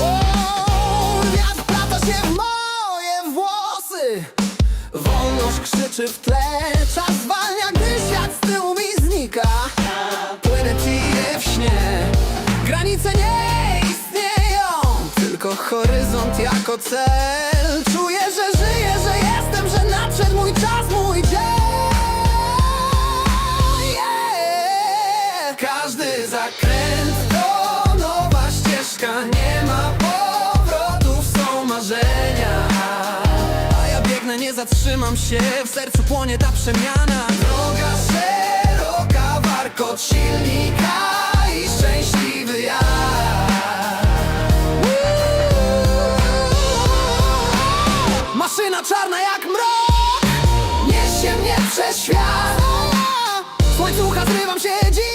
O, świat prata się w moje włosy, Wolność krzyczy w tle. Czas zwalnia, gdy świat z tyłu mi znika. Płynę tije w śnie. Granice nie istnieją Tylko horyzont jako cel. Czuję, że zakręt nowa ścieżka Nie ma powrotów, są marzenia. A ja biegnę, nie zatrzymam się W sercu płonie ta przemiana. Droga szeroka, warkot silnika I szczęśliwy ja. Maszyna czarna jak mrok Niesie mnie przez świat. W łańcucha zrywam się dziś